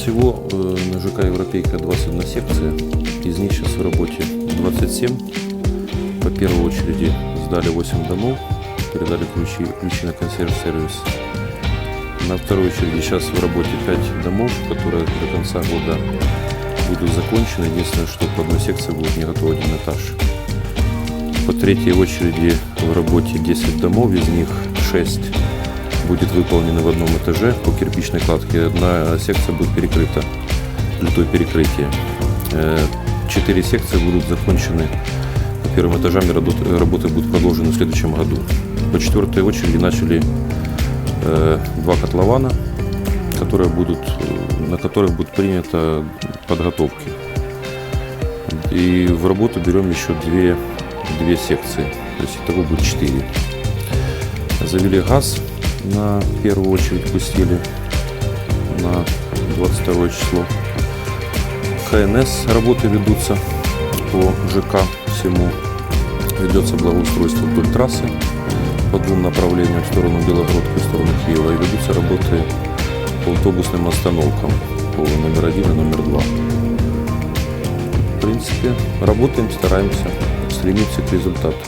Всего э, на ЖК Европейка 21 секция, из них сейчас в работе 27. По первой очереди сдали 8 домов, передали ключи, ключи на консерв-сервис. На второй очереди сейчас в работе 5 домов, которые до конца года будут закончены. Единственное, что по одной секции будет не готов один этаж. По третьей очереди в работе 10 домов, из них 6 будет выполнены в одном этаже по кирпичной кладке. Одна секция будет перекрыта, плитой перекрытия. Э, Четыре секции будут закончены по первым этажам и работы, будут продолжены в следующем году. По четвертой очереди начали э, два котлована, которые будут, э, на которых будут приняты подготовки. И в работу берем еще две, две секции, то есть итого будет четыре. Завели газ на первую очередь, пустили на 22 число. КНС работы ведутся по ЖК всему. Ведется благоустройство вдоль трассы по двум направлениям, в сторону Белогородки, в сторону Киева. И ведутся работы по автобусным остановкам, по номер один и номер два. В принципе, работаем, стараемся, стремимся к результату.